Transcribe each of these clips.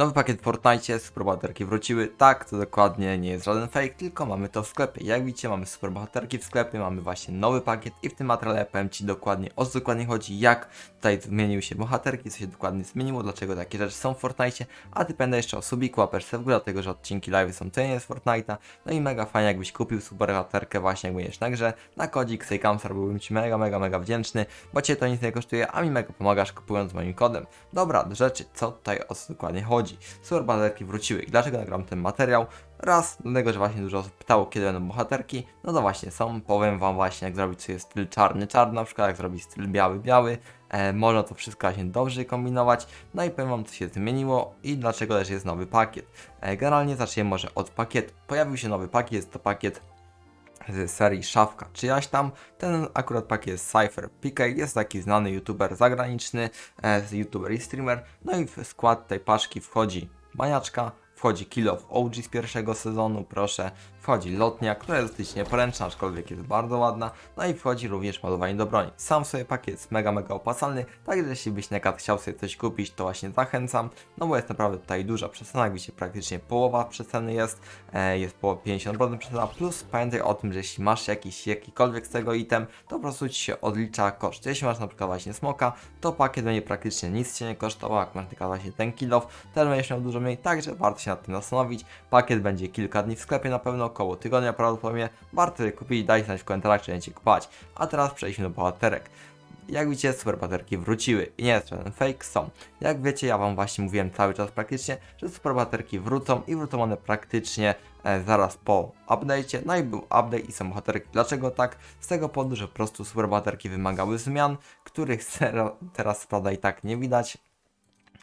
Nowy pakiet w Fortnite, superbohaterki wróciły. Tak, to dokładnie nie jest żaden fake, tylko mamy to w sklepie. Jak widzicie, mamy superbohaterki w sklepie, mamy właśnie nowy pakiet i w tym materiale powiem Ci dokładnie o co dokładnie chodzi, jak tutaj zmieniły się bohaterki, co się dokładnie zmieniło, dlaczego takie rzeczy są w Fortnite, a Ty pamiętaj jeszcze o subiku, łapeczce w górę, dlatego że odcinki live są cenione z Fortnite'a. No i mega fajnie jakbyś kupił superbohaterkę właśnie jak będziesz na grze, na kodzik Sejkamsar byłbym Ci mega, mega, mega wdzięczny, bo Cię to nic nie kosztuje, a mi mega pomagasz kupując moim kodem. Dobra, do rzeczy, co tutaj o co dokładnie chodzi. Superbohaterki wróciły i dlaczego nagram ten materiał? Raz, dlatego, że właśnie dużo osób pytało, kiedy będą bohaterki. No to właśnie są. Powiem Wam właśnie, jak zrobić sobie styl czarny, czarny, na przykład jak zrobić styl biały, biały. E, można to wszystko właśnie dobrze kombinować. No i powiem Wam, co się zmieniło i dlaczego też jest nowy pakiet. E, generalnie zaczniemy może od pakietu. Pojawił się nowy pakiet, jest to pakiet z serii Szafka czyjaś tam. Ten akurat pakiet jest Cypher PK, jest taki znany youtuber zagraniczny, e, youtuber i streamer. No i w skład tej paczki wchodzi maniaczka, wchodzi Kill of OG z pierwszego sezonu, proszę, wchodzi lotnia, która jest dosyć nieporęczna, aczkolwiek jest bardzo ładna, no i wchodzi również malowanie do broni. Sam sobie pakiet jest mega, mega opłacalny, także jeśli byś nekat chciał sobie coś kupić, to właśnie zachęcam, no bo jest naprawdę tutaj duża przecena, widzicie, praktycznie połowa przeceny jest, e, jest po 50% przecena, plus pamiętaj o tym, że jeśli masz jakiś, jakikolwiek z tego item, to po prostu Ci się odlicza koszt. Jeśli masz na przykład właśnie smoka, to pakiet będzie praktycznie nic Cię nie kosztował, jak masz na przykład właśnie ten kill off, też będziesz miał dużo mniej, także warto się nad tym zastanowić. Pakiet będzie kilka dni w sklepie na pewno, około tygodnia prawdopodobnie. Warto je kupić, dajcie znać w komentarzach, czy będziecie kupować. A teraz przejdźmy do bohaterek. Jak widzicie, superbohaterki wróciły i nie jest żaden fake, są. Jak wiecie, ja wam właśnie mówiłem cały czas praktycznie, że superbohaterki wrócą i wrócą one praktycznie e, zaraz po update'cie. No i był update i są bohaterki. Dlaczego tak? Z tego powodu, że po prostu superbohaterki wymagały zmian, których zero, teraz prawda i tak nie widać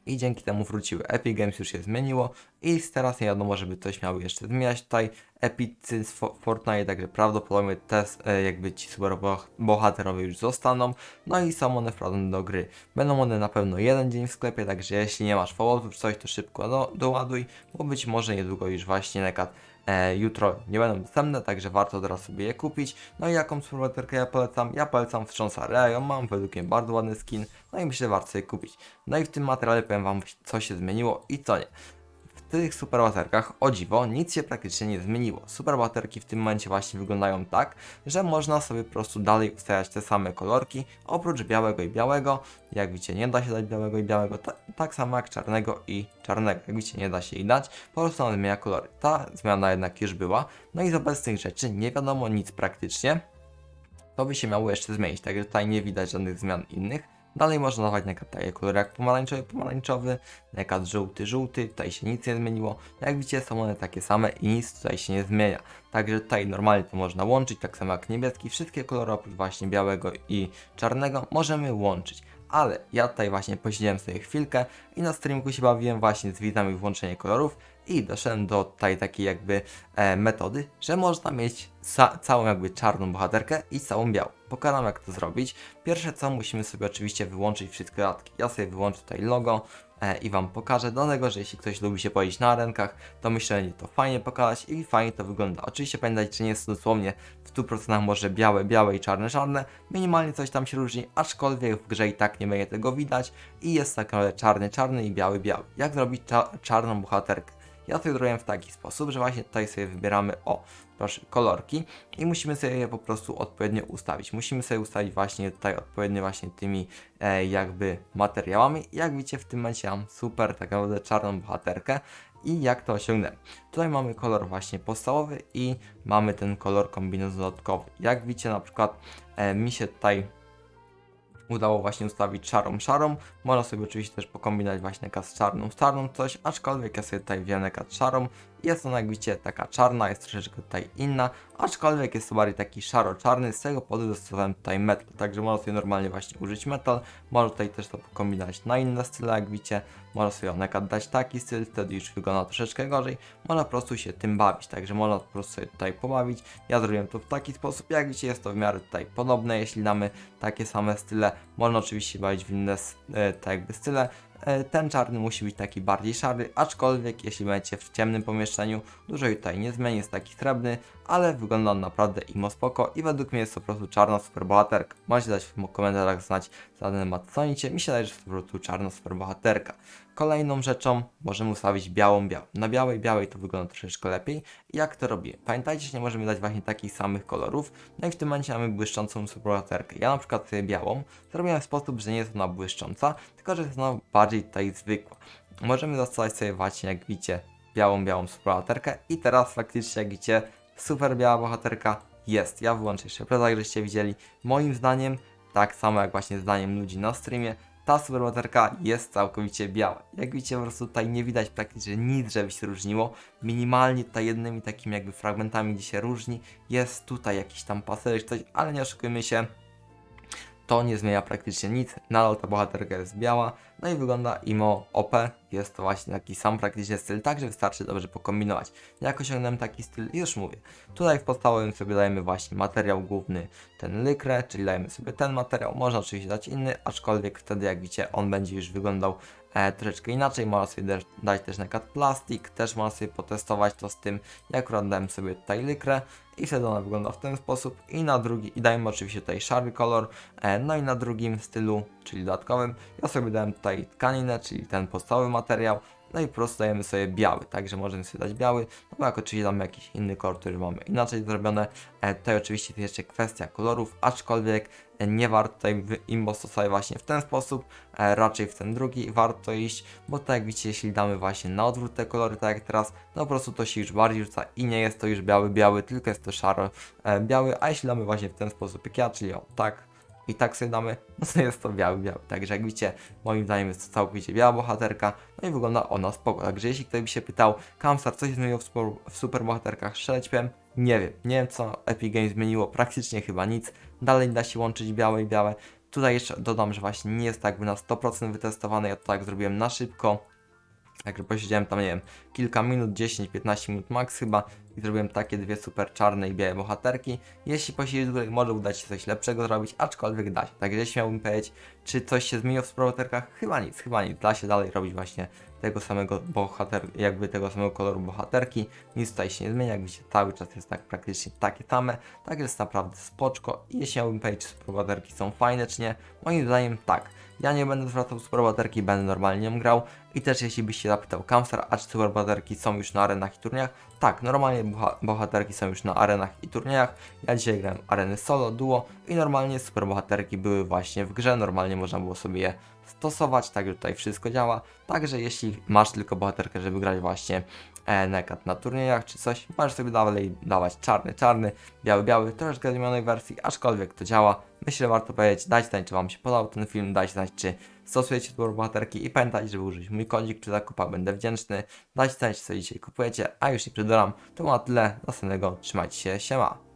i dzięki temu wróciły. Epic Games już się zmieniło i teraz nie wiadomo, żeby coś miało jeszcze zmieniać tutaj epicy z Fo- Fortnite, także prawdopodobnie te e, jakby ci super boh- bohaterowie już zostaną, no i są one wprowadzone do gry. Będą one na pewno jeden dzień w sklepie, także jeśli nie masz fałotów czy coś, to szybko do, doładuj, bo być może niedługo już właśnie nekat e, jutro nie będą dostępne, także warto teraz sobie je kupić. No i jaką superbohaterkę ja polecam? Ja polecam wstrząsa Rea, mam według mnie bardzo ładny skin, no i myślę, że warto sobie kupić. No i w tym materiale powiem wam co się zmieniło i co nie. Tych superbohaterkach, o dziwo, nic się praktycznie nie zmieniło. Superbohaterki w tym momencie właśnie wyglądają tak, że można sobie po prostu dalej ustawiać te same kolorki, oprócz białego i białego. Jak widzicie, nie da się dać białego i białego, ta, tak samo jak czarnego i czarnego. Jak widzicie, nie da się ich dać, po prostu on zmienia kolory. Ta zmiana jednak już była, no i z obecnych rzeczy nie wiadomo nic praktycznie. To by się miało jeszcze zmienić, także tutaj nie widać żadnych zmian innych. Dalej można dawać nekat takie kolory jak pomarańczowy, pomarańczowy, nekat żółty, żółty, tutaj się nic nie zmieniło. Jak widzicie są one takie same i nic tutaj się nie zmienia. Także tutaj normalnie to można łączyć, tak samo jak niebieski, wszystkie kolory oprócz właśnie białego i czarnego możemy łączyć. Ale ja tutaj właśnie posiedziałem sobie chwilkę i na streamku się bawiłem właśnie z widzami włączenie kolorów i doszedłem do tutaj takiej jakby e, metody, że można mieć ca całą jakby czarną bohaterkę i całą białą. Pokażę jak to zrobić. Pierwsze co musimy sobie oczywiście wyłączyć wszystkie dodatki. Ja sobie wyłączę tutaj logo e, i Wam pokażę. Dlatego, że jeśli ktoś lubi się pojeździć na arenkach, to myślę, że to fajnie pokazać i fajnie to wygląda. Oczywiście pamiętajcie, że nie jest to dosłownie w 100% może białe, białe i czarne, czarne. Minimalnie coś tam się różni, aczkolwiek w grze i tak nie będzie tego widać i jest tak naprawdę czarny, czarny i biały, biały. Jak zrobić cza czarną bohaterkę? Ja to zrobiłem w taki sposób, że właśnie tutaj sobie wybieramy o, proszę, kolorki i musimy sobie je po prostu odpowiednio ustawić. Musimy sobie ustawić właśnie tutaj odpowiednio właśnie tymi e, jakby materiałami. Jak widzicie w tym momencie mam super tak naprawdę czarną bohaterkę i jak to osiągnąłem. Tutaj mamy kolor właśnie podstawowy i mamy ten kolor kombinezon dodatkowy. Jak widzicie na przykład e, mi się tutaj udało właśnie ustawić szarą, szarą. Można sobie oczywiście też pokombinować właśnie z czarną, z czarną coś, aczkolwiek ja sobie tutaj wziąłem nekat szarą. Jest ona jak widzicie taka czarna, jest troszeczkę tutaj inna, aczkolwiek jest to bardziej taki szaro-czarny, z tego powodu zastosowałem tutaj metal, także można sobie normalnie właśnie użyć metal, można tutaj też to pokombinować na inne style, jak widzicie, można sobie nekat dać taki styl, wtedy już wygląda troszeczkę gorzej, można po prostu się tym bawić, także można po prostu sobie tutaj pobawić, ja zrobiłem to w taki sposób, jak widzicie jest to w miarę tutaj podobne, jeśli damy takie same style, można oczywiście bawić w inne e, tak jakby style, Ten czarny musi być taki bardziej szary, aczkolwiek jeśli będziecie w ciemnym pomieszczeniu, dużo tutaj nie zmieni, jest taki srebrny, ale wygląda on naprawdę imo spoko i według mnie jest to po prostu czarna superbohaterka. Możecie dać w komentarzach znać za ten temat co mi się wydaje, że jest to po prostu czarna superbohaterka. Kolejną rzeczą możemy ustawić białą, białą. Na białej, białej to wygląda troszeczkę lepiej. Jak to robimy? Pamiętajcie, że nie możemy dać właśnie takich samych kolorów. No i w tym momencie mamy błyszczącą superbohaterkę. Ja na przykład sobie białą zrobiłem w sposób, że nie jest ona błyszcząca, tylko że jest ona bardziej tutaj zwykła. Możemy zastosować sobie właśnie, jak widzicie, białą, białą superbohaterkę i teraz faktycznie, jak widzicie, super biała bohaterka jest. Ja wyłączę jeszcze prezak, żeście widzieli. Moim zdaniem, tak samo jak właśnie zdaniem ludzi na streamie, ta superbohaterka jest całkowicie biała. Jak widzicie, po prostu tutaj nie widać praktycznie nic, żeby się różniło. Minimalnie tutaj jednymi takimi jakby fragmentami, gdzie się różni, jest tutaj jakiś tam paserek coś, ale nie oszukujmy się, to nie zmienia praktycznie nic, nadal ta bohaterka jest biała, no i wygląda imo OP, jest to właśnie taki sam praktycznie styl, także wystarczy dobrze pokombinować. Jak osiągnąłem taki styl, już mówię. Tutaj w podstawowym sobie dajemy właśnie materiał główny, ten lykrę, czyli dajemy sobie ten materiał, można oczywiście dać inny, aczkolwiek wtedy jak widzicie on będzie już wyglądał e, troszeczkę inaczej, można sobie dać też na plastik, też można sobie potestować to z tym, jak dałem sobie tutaj lykrę i wtedy ona wygląda w ten sposób i na drugi, i dajemy oczywiście tutaj szary kolor, e, no i na drugim stylu, czyli dodatkowym, ja sobie dałem tutaj tkaninę, czyli ten podstawowy materiał, no i po prostu dajemy sobie biały, także możemy sobie dać biały, no bo jak oczywiście damy jakiś inny kolor, który mamy inaczej zrobione, e, tutaj oczywiście jest jeszcze kwestia kolorów, aczkolwiek e, nie warto tutaj imbo stosować właśnie w ten sposób, e, raczej w ten drugi warto iść, bo tak jak widzicie, jeśli damy właśnie na odwrót te kolory, tak jak teraz, no po prostu to się już bardziej rzuca i nie jest to już biały, biały, tylko jest to szaro e, biały, a jeśli damy właśnie w ten sposób jak ja, czyli o tak, i tak sobie damy, no to jest to biały, biały. Także jak widzicie, moim zdaniem jest to całkowicie biała bohaterka, no i wygląda ona spoko. Także jeśli ktoś by się pytał, Kamstar, co się zmieniło w, w super bohaterkach, strzelać nie wiem. Nie wiem, co Epic Games zmieniło, praktycznie chyba nic. Dalej da się łączyć białe i białe. Tutaj jeszcze dodam, że właśnie nie jest tak na 100% wytestowane, ja to tak zrobiłem na szybko. Także posiedziałem tam, nie wiem, kilka minut, 10-15 minut max chyba i zrobiłem takie dwie super czarne i białe bohaterki. Jeśli posiedzieć dłużej, może udać się coś lepszego zrobić, aczkolwiek da się. Także jeśli miałbym powiedzieć, czy coś się zmieniło w bohaterkach, chyba nic, chyba nic. Da się dalej robić właśnie tego samego bohater, jakby tego samego koloru bohaterki. Nic tutaj się nie zmienia, jak widzicie, cały czas jest tak praktycznie takie same. Tak jest naprawdę spoczko. I jeśli miałbym powiedzieć, czy bohaterki są fajne, czy nie, moim zdaniem tak. Ja nie będę zwracał superbohaterki, będę normalnie nią grał. I też jeśli byś się zapytał Kamstar, a czy superbohaterki są już na arenach i turniejach? Tak, normalnie boha- bohaterki są już na arenach i turniejach. Ja dzisiaj grałem areny solo, duo i normalnie superbohaterki były właśnie w grze. Normalnie można było sobie je stosować, także tutaj wszystko działa. Także jeśli masz tylko bohaterkę, żeby grać właśnie e, nekat na turniejach czy coś, możesz sobie dalej dawać czarny, czarny, biały, biały, troszkę zmienionej wersji, aczkolwiek to działa. Myślę, że warto powiedzieć, dajcie znać, czy Wam się podobał ten film, dajcie znać, czy stosujecie tu bohaterki i pamiętajcie, żeby użyć mój kodzik przy zakupach, będę wdzięczny. Dajcie znać, co dzisiaj kupujecie, a już nie przedłużam, to ma tyle, następnego, trzymajcie się, siema.